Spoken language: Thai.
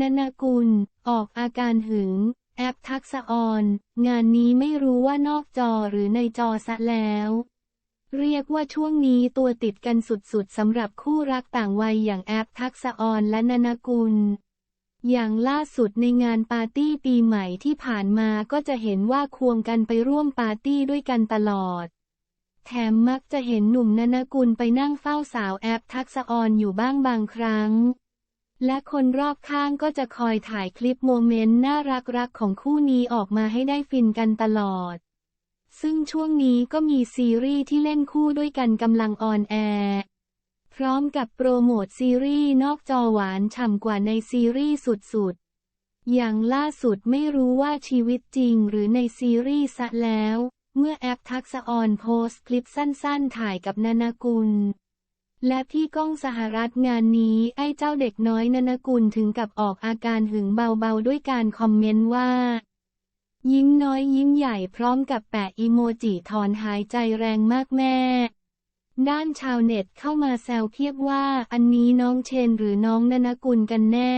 นนกุล ออกอาการหึง แอปทักษออน งานนี้ไม่รู้ว่านอกจอหรือในจอซะแล้ว เรียกว่าช่วงนี้ตัวติดกันสุดๆสำหรับคู่รักต่างวัยอย่างแอปทักษออนและนนกุล อย่างล่าสุดในงานปาร์ตี้ปีใหม่ที่ผ่านมาก็จะเห็นว่าควงกันไปร่วมปาร์ตี้ด้วยกันตลอด แถมมักจะเห็นหนุ่มนนกุลไปนั่งเฝ้าสาวแอปทักษออนอยู่บ้างบางครั้ง และคนรอบข้างก็จะคอยถ่ายคลิปโมเมนต์น่ารักๆของคู่นี้ออกมาให้ได้ฟินกันตลอด ซึ่งช่วงนี้ก็มีซีรีส์ที่เล่นคู่ด้วยกันกำลังออนแอร์พร้อมกับโปรโมทซีรีส์นอกจอหวานฉ่ำกว่าในซีรีส์สุดๆ อย่างล่าสุดไม่รู้ว่าชีวิตจริงหรือในซีรีส์ซะแล้ว เมื่อแอปทักษะออนโพสต์คลิปสั้นๆ ถ่ายกับนานกุล และพี่ก้องสหรัฐงานนี้ไอ้เจ้าเด็กน้อยนนกุลถึงกับออกอาการหึงเบาๆด้วยการคอมเมนต์ว่า ยิ้มน้อยยิ้มใหญ่พร้อมกับแปะอีโมจิถอนหายใจแรงมากแม่ ด้านชาวเน็ตเข้ามาแซวเพียบว่าอันนี้น้องเชนหรือน้องนนกุลกันแน่